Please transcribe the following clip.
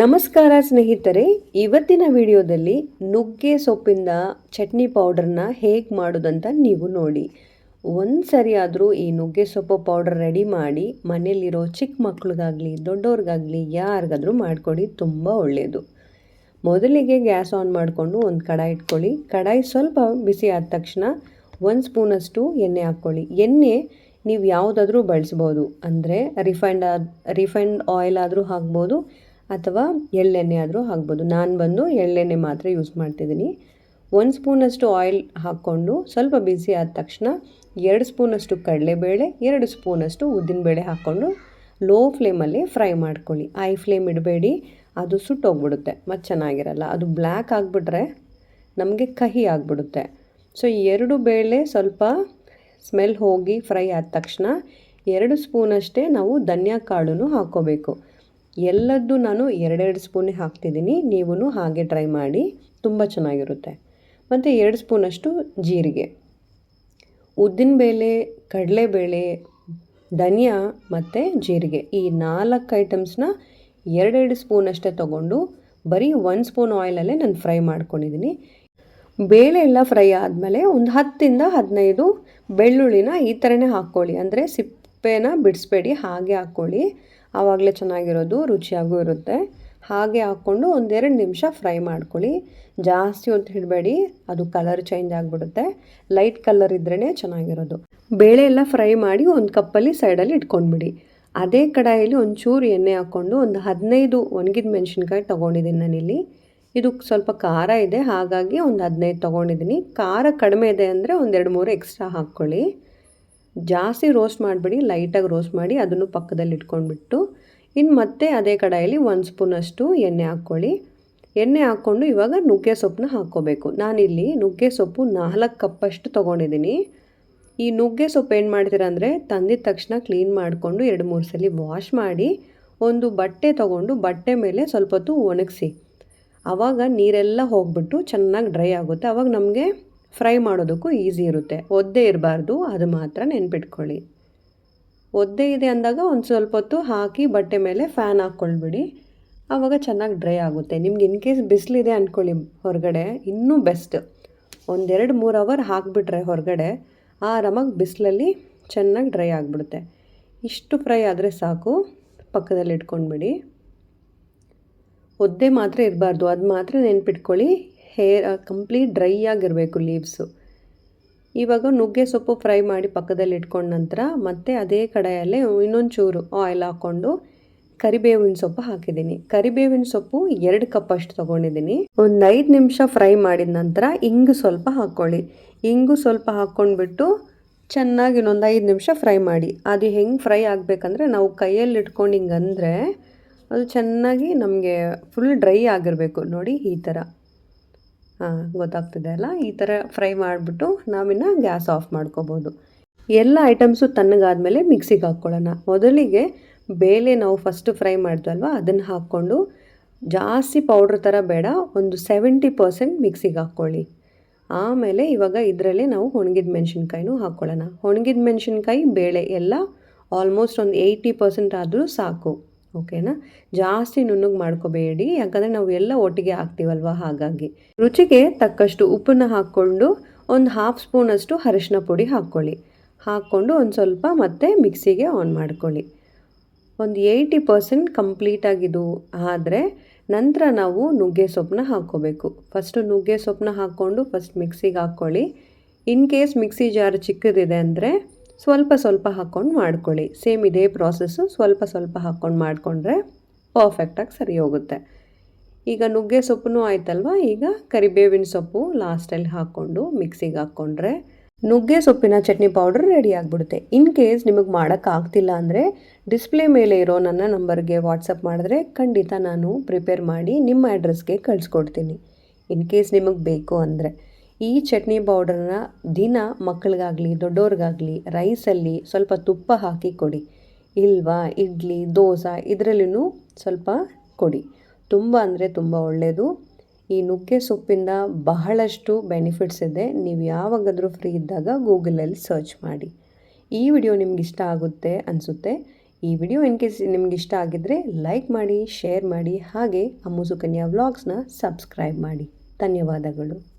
ನಮಸ್ಕಾರ ಸ್ನೇಹಿತರೆ, ಇವತ್ತಿನ ವಿಡಿಯೋದಲ್ಲಿ ನುಗ್ಗೆ ಸೊಪ್ಪಿಂದ ಚಟ್ನಿ ಪೌಡರ್ನ ಹೇಗೆ ಮಾಡೋದಂತ ನೀವು ನೋಡಿ. ಒಂದು ಸರಿ ಆದರೂ ಈ ನುಗ್ಗೆ ಸೊಪ್ಪು ಪೌಡರ್ ರೆಡಿ ಮಾಡಿ ಮನೆಯಲ್ಲಿರೋ ಚಿಕ್ಕ ಮಕ್ಳಿಗಾಗಲಿ ದೊಡ್ಡವ್ರಿಗಾಗಲಿ ಯಾರಿಗಾದರೂ ಮಾಡಿಕೊಡಿ ತುಂಬ ಒಳ್ಳೆಯದು ಮೊದಲಿಗೆ ಗ್ಯಾಸ್ ಆನ್ ಮಾಡಿಕೊಂಡು ಒಂದು ಕಡಾಯಿ ಇಟ್ಕೊಳ್ಳಿ. ಕಡಾಯಿ ಸ್ವಲ್ಪ ಬಿಸಿ ಆದ ತಕ್ಷಣ ಒಂದು ಸ್ಪೂನಷ್ಟು ಎಣ್ಣೆ ಹಾಕ್ಕೊಳ್ಳಿ. ಎಣ್ಣೆ ನೀವು ಯಾವುದಾದ್ರೂ ಬಳಸ್ಬೋದು. ಅಂದರೆ ರಿಫೈಂಡ್ ರಿಫೈಂಡ್ ಆಯಿಲ್ ಆದರೂ ಹಾಕ್ಬೋದು. ಅಥವಾ ಎಳ್ಳೆಣ್ಣೆ ಆದರೂ ಹಾಕ್ಬೋದು. ನಾನು ಬಂದು ಎಳ್ಳೆಣ್ಣೆ ಮಾತ್ರ ಯೂಸ್ ಮಾಡ್ತಿದ್ದೀನಿ. ಒಂದು ಸ್ಪೂನಷ್ಟು ಆಯಿಲ್ ಹಾಕ್ಕೊಂಡು ಸ್ವಲ್ಪ ಬಿಸಿ ಆದ ತಕ್ಷಣ ಎರಡು ಸ್ಪೂನಷ್ಟು ಕಡಲೆಬೇಳೆ, ಎರಡು ಸ್ಪೂನಷ್ಟು ಉದ್ದಿನಬೇಳೆ ಹಾಕ್ಕೊಂಡು ಲೋ ಫ್ಲೇಮಲ್ಲಿ ಫ್ರೈ ಮಾಡ್ಕೊಳ್ಳಿ. ಐ ಫ್ಲೇಮ್ ಇಡಬೇಡಿ, ಅದು ಸುಟ್ಟೋಗ್ಬಿಡುತ್ತೆ ಮತ್ತು ಚೆನ್ನಾಗಿರಲ್ಲ. ಅದು ಬ್ಲ್ಯಾಕ್ ಆಗಿಬಿಟ್ರೆ ನಮಗೆ ಕಹಿ ಆಗಿಬಿಡುತ್ತೆ. ಸೊ ಎರಡು ಬೇಳೆ ಸ್ವಲ್ಪ ಸ್ಮೆಲ್ ಹೋಗಿ ಫ್ರೈ ಆದ ತಕ್ಷಣ ಎರಡು ಸ್ಪೂನಷ್ಟೇ ನಾವು ಧನಿಯಾ ಕಾಳು ಹಾಕ್ಕೋಬೇಕು. ಎಲ್ಲದ್ದು ನಾನು ಎರಡೆರಡು ಸ್ಪೂನೇ ಹಾಕ್ತಿದ್ದೀನಿ. ನೀವು ಹಾಗೆ ಟ್ರೈ ಮಾಡಿ. ತುಂಬ ಚೆನ್ನಾಗಿರುತ್ತೆ. ಮತ್ತು ಎರಡು ಸ್ಪೂನಷ್ಟು ಜೀರಿಗೆ. ಉದ್ದಿನಬೇಳೆ ಕಡಲೆಬೇಳೆ ಧನಿಯಾ ಮತ್ತು ಜೀರಿಗೆ. ಈ ನಾಲ್ಕು ಐಟಮ್ಸ್ನ ಎರಡೆರಡು ಸ್ಪೂನಷ್ಟೇ ತೊಗೊಂಡು ಬರೀ ಒಂದು ಸ್ಪೂನ್ ಆಯಿಲಲ್ಲೇ ನಾನು ಫ್ರೈ ಮಾಡ್ಕೊಂಡಿದ್ದೀನಿ. ಬೇಳೆ ಎಲ್ಲ ಫ್ರೈ ಆದಮೇಲೆ ಒಂದು ಹತ್ತಿಂದ ಹದಿನೈದು ಬೆಳ್ಳುಳ್ಳಿನ ಈ ಥರನೇ ಹಾಕ್ಕೊಳ್ಳಿ. ಅಂದರೆ ಸಿಪ್ಪೆನ ಬಿಡಿಸ್ಬೇಡಿ, ಹಾಗೆ ಹಾಕ್ಕೊಳ್ಳಿ. ಆವಾಗಲೇ ಚೆನ್ನಾಗಿರೋದು, ರುಚಿಯಾಗೂ ಇರುತ್ತೆ. ಹಾಗೆ ಹಾಕ್ಕೊಂಡು ಒಂದೆರಡು ನಿಮಿಷ ಫ್ರೈ ಮಾಡ್ಕೊಳ್ಳಿ. ಜಾಸ್ತಿ ಹೊತ್ತು ಹಿಡಬೇಡಿ ಅದು ಕಲರ್ ಚೇಂಜ್ ಆಗಿಬಿಡುತ್ತೆ. ಲೈಟ್ ಕಲರ್ ಇದ್ರೇ ಚೆನ್ನಾಗಿರೋದು. ಬೇಳೆ ಎಲ್ಲ ಫ್ರೈ ಮಾಡಿ ಒಂದು ಕಪ್ಪಲ್ಲಿ ಸೈಡಲ್ಲಿ ಇಟ್ಕೊಂಡ್ಬಿಡಿ. ಅದೇ ಕಡಾಯಲ್ಲಿ ಒಂಚೂರು ಎಣ್ಣೆ ಹಾಕ್ಕೊಂಡು ಒಂದು ಹದಿನೈದು ಒಣಗಿದ ಮೆಣಸಿನ್ಕಾಯಿ ತೊಗೊಂಡಿದ್ದೀನಿ ನಾನಿಲ್ಲಿ. ಇದು ಸ್ವಲ್ಪ ಖಾರ ಇದೆ, ಹಾಗಾಗಿ ಒಂದು ಹದಿನೈದು ತೊಗೊಂಡಿದ್ದೀನಿ ಖಾರ ಕಡಿಮೆ ಇದೆ ಅಂದರೆ ಒಂದೆರಡು ಮೂರು ಎಕ್ಸ್ಟ್ರಾ ಹಾಕ್ಕೊಳ್ಳಿ. ಜಾಸ್ತಿ ರೋಸ್ಟ್ ಮಾಡಿಬಿಡಿ ಲೈಟಾಗಿ ರೋಸ್ಟ್ ಮಾಡಿ ಅದನ್ನು ಪಕ್ಕದಲ್ಲಿ ಇಟ್ಕೊಂಡ್ಬಿಟ್ಟು ಇನ್ನು ಮತ್ತೆ ಅದೇ ಕಡಾಯಲ್ಲಿ ಒಂದು ಸ್ಪೂನಷ್ಟು ಎಣ್ಣೆ ಹಾಕ್ಕೊಳ್ಳಿ. ಎಣ್ಣೆ ಹಾಕ್ಕೊಂಡು ಇವಾಗ ನುಗ್ಗೆ ಸೊಪ್ಪನ್ನ ಹಾಕ್ಕೋಬೇಕು. ನಾನಿಲ್ಲಿ ನುಗ್ಗೆ ಸೊಪ್ಪು ನಾಲ್ಕು ಕಪ್ಪಷ್ಟು ತೊಗೊಂಡಿದ್ದೀನಿ. ಈ ನುಗ್ಗೆ ಸೊಪ್ಪು ಏನು ಮಾಡ್ತೀರಾ ಅಂದರೆ, ತಂದಿದ ತಕ್ಷಣ ಕ್ಲೀನ್ ಮಾಡಿಕೊಂಡು ಎರಡು ಮೂರು ಸಲ ವಾಶ್ ಮಾಡಿ, ಒಂದು ಬಟ್ಟೆ ತೊಗೊಂಡು ಬಟ್ಟೆ ಮೇಲೆ ಸ್ವಲ್ಪ ಹೊತ್ತು ಒಣಗಿಸಿ. ಆವಾಗ ನೀರೆಲ್ಲ ಹೋಗ್ಬಿಟ್ಟು ಚೆನ್ನಾಗಿ ಡ್ರೈ ಆಗುತ್ತೆ. ಆವಾಗ ನಮಗೆ ಫ್ರೈ ಮಾಡೋದಕ್ಕೂ ಈಸಿ ಇರುತ್ತೆ. ಒದ್ದೆ ಇರಬಾರ್ದು, ಅದು ಮಾತ್ರ ನೆನ್ಪಿಟ್ಕೊಳ್ಳಿ. ಒದ್ದೆ ಇದೆ ಅಂದಾಗ ಒಂದು ಸ್ವಲ್ಪ ಹೊತ್ತು ಹಾಕಿ ಬಟ್ಟೆ ಮೇಲೆ ಫ್ಯಾನ್ ಹಾಕ್ಕೊಳ್ಬಿಡಿ. ಆವಾಗ ಚೆನ್ನಾಗಿ ಡ್ರೈ ಆಗುತ್ತೆ. ನಿಮ್ಗೆ ಇನ್ ಕೇಸ್ ಬಿಸಿಲಿದೆ ಅಂದ್ಕೊಳ್ಳಿ ಹೊರಗಡೆ, ಇನ್ನೂ ಬೆಸ್ಟ್. ಒಂದೆರಡು ಮೂರು ಅವರ್ ಹಾಕಿಬಿಟ್ರೆ ಹೊರಗಡೆ ಆರಾಮಾಗಿ ಬಿಸಿಲಲ್ಲಿ ಚೆನ್ನಾಗಿ ಡ್ರೈ ಆಗಿಬಿಡುತ್ತೆ. ಇಷ್ಟು ಫ್ರೈ ಆದರೆ ಸಾಕು ಪಕ್ಕದಲ್ಲಿ ಇಟ್ಕೊಂಡ್ಬಿಡಿ ಒದ್ದೆ ಮಾತ್ರ ಇರಬಾರ್ದು, ಅದು ಮಾತ್ರ ನೆನ್ಪಿಟ್ಕೊಳ್ಳಿ. ಹೇರ್ ಕಂಪ್ಲೀಟ್ ಡ್ರೈ ಆಗಿರಬೇಕು ಲೀವ್ಸು ಇವಾಗ ನುಗ್ಗೆ ಸೊಪ್ಪು ಫ್ರೈ ಮಾಡಿ ಪಕ್ಕದಲ್ಲಿ ಇಟ್ಕೊಂಡ ನಂತರ ಮತ್ತೆ ಅದೇ ಕಡಾಯಲ್ಲೇ ಇನ್ನೊಂದು ಚೂರು ಆಯಿಲ್ ಹಾಕ್ಕೊಂಡು ಕರಿಬೇವಿನ ಸೊಪ್ಪು ಹಾಕಿದ್ದೀನಿ. ಕರಿಬೇವಿನ ಸೊಪ್ಪು ಎರಡು ಕಪ್ ಅಷ್ಟು ತೊಗೊಂಡಿದ್ದೀನಿ. ಒಂದು ಐದು ನಿಮಿಷ ಫ್ರೈ ಮಾಡಿದ ನಂತರ ಇಂಗು ಸ್ವಲ್ಪ ಹಾಕ್ಕೊಳ್ಳಿ. ಇಂಗು ಸ್ವಲ್ಪ ಹಾಕ್ಕೊಂಡ್ಬಿಟ್ಟು ಚೆನ್ನಾಗಿ ಇನ್ನೊಂದು ಐದು ನಿಮಿಷ ಫ್ರೈ ಮಾಡಿ. ಅದು ಹೆಂಗೆ ಫ್ರೈ ಆಗಬೇಕಂದ್ರೆ ನಾವು ಕೈಯಲ್ಲಿ ಇಟ್ಕೊಂಡು ಹಿಂಗೆ ಅದು ಚೆನ್ನಾಗಿ ನಮಗೆ ಫುಲ್ ಡ್ರೈ ಆಗಿರಬೇಕು. ನೋಡಿ ಈ ಥರ ಗೊತ್ತಾಗ್ತಿದೆ ಅಲ್ಲ? ಈ ಥರ ಫ್ರೈ ಮಾಡಿಬಿಟ್ಟು ನಾವಿನ್ನು ಗ್ಯಾಸ್ ಆಫ್ ಮಾಡ್ಕೋಬೋದು. ಎಲ್ಲ ಐಟಮ್ಸು ತಣ್ಣಗಾದ್ಮೇಲೆ ಮಿಕ್ಸಿಗೆ ಹಾಕ್ಕೊಳ್ಳೋಣ. ಮೊದಲಿಗೆ ಬೇಳೆ ನಾವು ಫಸ್ಟು ಫ್ರೈ ಮಾಡಿದ್ವಲ್ವ? ಅದನ್ನು ಹಾಕ್ಕೊಂಡು ಜಾಸ್ತಿ ಪೌಡ್ರ್ ಥರ ಬೇಡ, ಒಂದು ಸೆವೆಂಟಿ ಪರ್ಸೆಂಟ್ ಮಿಕ್ಸಿಗೆ ಹಾಕ್ಕೊಳ್ಳಿ. ಆಮೇಲೆ ಇವಾಗ ಇದರಲ್ಲೇ ನಾವು ಒಣಗಿದ ಮೆಣಸಿನ್ಕಾಯಿನೂ ಹಾಕ್ಕೊಳ್ಳೋಣ. ಒಣಗಿದ ಮೆಣಸಿನ್ಕಾಯಿ, ಬೇಳೆ ಎಲ್ಲ ಆಲ್ಮೋಸ್ಟ್ ಒಂದು ಏಯ್ಟಿ ಪರ್ಸೆಂಟ್ ಆದರೂ ಸಾಕು. ಓಕೆನಾ? ಜಾಸ್ತಿ ನುಣ್ಣಗೆ ಮಾಡ್ಕೋಬೇಡಿ, ಯಾಕಂದರೆ ನಾವು ಎಲ್ಲ ಒಟ್ಟಿಗೆ ಹಾಕ್ತೀವಲ್ವ? ಹಾಗಾಗಿ. ರುಚಿಗೆ ತಕ್ಕಷ್ಟು ಉಪ್ಪನ್ನ ಹಾಕ್ಕೊಂಡು ಒಂದು ಹಾಫ್ ಸ್ಪೂನಷ್ಟು ಅರಿಶಿನ ಪುಡಿ ಹಾಕ್ಕೊಳ್ಳಿ. ಹಾಕ್ಕೊಂಡು ಒಂದು ಸ್ವಲ್ಪ ಮತ್ತೆ ಮಿಕ್ಸಿಗೆ ಆನ್ ಮಾಡ್ಕೊಳ್ಳಿ. ಒಂದು ಏಯ್ಟಿ ಪರ್ಸೆಂಟ್ ಕಂಪ್ಲೀಟಾಗಿದ್ದು ಆದರೆ ನಂತರ ನಾವು ನುಗ್ಗೆ ಸೊಪ್ಪನ್ನ ಹಾಕ್ಕೋಬೇಕು. ಫಸ್ಟು ನುಗ್ಗೆ ಸೊಪ್ಪನ್ನ ಹಾಕ್ಕೊಂಡು ಫಸ್ಟ್ ಮಿಕ್ಸಿಗೆ ಹಾಕ್ಕೊಳ್ಳಿ. ಇನ್ ಕೇಸ್ ಮಿಕ್ಸಿ ಜಾರ್ ಚಿಕ್ಕದಿದೆ ಅಂದರೆ ಸ್ವಲ್ಪ ಸ್ವಲ್ಪ ಹಾಕ್ಕೊಂಡು ಮಾಡ್ಕೊಳ್ಳಿ. ಸೇಮ್ ಇದೇ ಪ್ರಾಸೆಸ್ಸು ಸ್ವಲ್ಪ ಸ್ವಲ್ಪ ಹಾಕ್ಕೊಂಡು ಮಾಡಿಕೊಂಡ್ರೆ ಪರ್ಫೆಕ್ಟಾಗಿ ಸರಿ ಹೋಗುತ್ತೆ. ಈಗ ನುಗ್ಗೆ ಸೊಪ್ಪು ಆಯ್ತಲ್ವ? ಈಗ ಕರಿಬೇವಿನ ಸೊಪ್ಪು ಲಾಸ್ಟಲ್ಲಿ ಹಾಕ್ಕೊಂಡು ಮಿಕ್ಸಿಗೆ ಹಾಕ್ಕೊಂಡ್ರೆ ನುಗ್ಗೆ ಸೊಪ್ಪಿನ ಚಟ್ನಿ ಪೌಡರ್ ರೆಡಿ ಆಗಿಬಿಡುತ್ತೆ. ಇನ್ ಕೇಸ್ ನಿಮಗೆ ಮಾಡೋಕ್ಕಾಗ್ತಿಲ್ಲ ಅಂದರೆ ಡಿಸ್ಪ್ಲೇ ಮೇಲೆ ಇರೋ ನನ್ನ ನಂಬರ್ಗೆ ವಾಟ್ಸಪ್ ಮಾಡಿದ್ರೆ ಖಂಡಿತ ನಾನು ಪ್ರಿಪೇರ್ ಮಾಡಿ ನಿಮ್ಮ ಅಡ್ರೆಸ್ಗೆ ಕಳಿಸ್ಕೊಡ್ತೀನಿ. ಇನ್ ಕೇಸ್ ನಿಮಗೆ ಬೇಕು ಅಂದರೆ. ಈ ಚಟ್ನಿ ಪೌಡರ್ನ ದಿನ ಮಕ್ಕಳಿಗಾಗಲಿ ದೊಡ್ಡವ್ರಿಗಾಗಲಿ ರೈಸಲ್ಲಿ ಸ್ವಲ್ಪ ತುಪ್ಪ ಹಾಕಿ ಕೊಡಿ. ಇಲ್ವಾ, ಇಡ್ಲಿ, ದೋಸೆ ಇದರಲ್ಲೂ ಸ್ವಲ್ಪ ಕೊಡಿ. ತುಂಬ ಅಂದರೆ ತುಂಬ ಒಳ್ಳೆಯದು ಈ ನುಗ್ಗೆ ಸೊಪ್ಪಿಂದ ಬಹಳಷ್ಟು ಬೆನಿಫಿಟ್ಸ್ ಇದೆ. ನೀವು ಯಾವಾಗಾದರೂ ಫ್ರೀ ಇದ್ದಾಗ ಗೂಗಲಲ್ಲಿ ಸರ್ಚ್ ಮಾಡಿ. ಈ ವಿಡಿಯೋ ನಿಮ್ಗೆ ಇಷ್ಟ ಆಗುತ್ತೆ ಅನಿಸುತ್ತೆ. ಈ ವಿಡಿಯೋ ಇನ್ ಕೇಸ್ ನಿಮ್ಗೆ ಇಷ್ಟ ಆಗಿದ್ದರೆ ಲೈಕ್ ಮಾಡಿ, ಶೇರ್ ಮಾಡಿ, ಹಾಗೆ ಅಮ್ಮು ಸುಕನ್ಯಾ ವ್ಲಾಗ್ಸ್ನ ಸಬ್ಸ್ಕ್ರೈಬ್ ಮಾಡಿ. ಧನ್ಯವಾದಗಳು.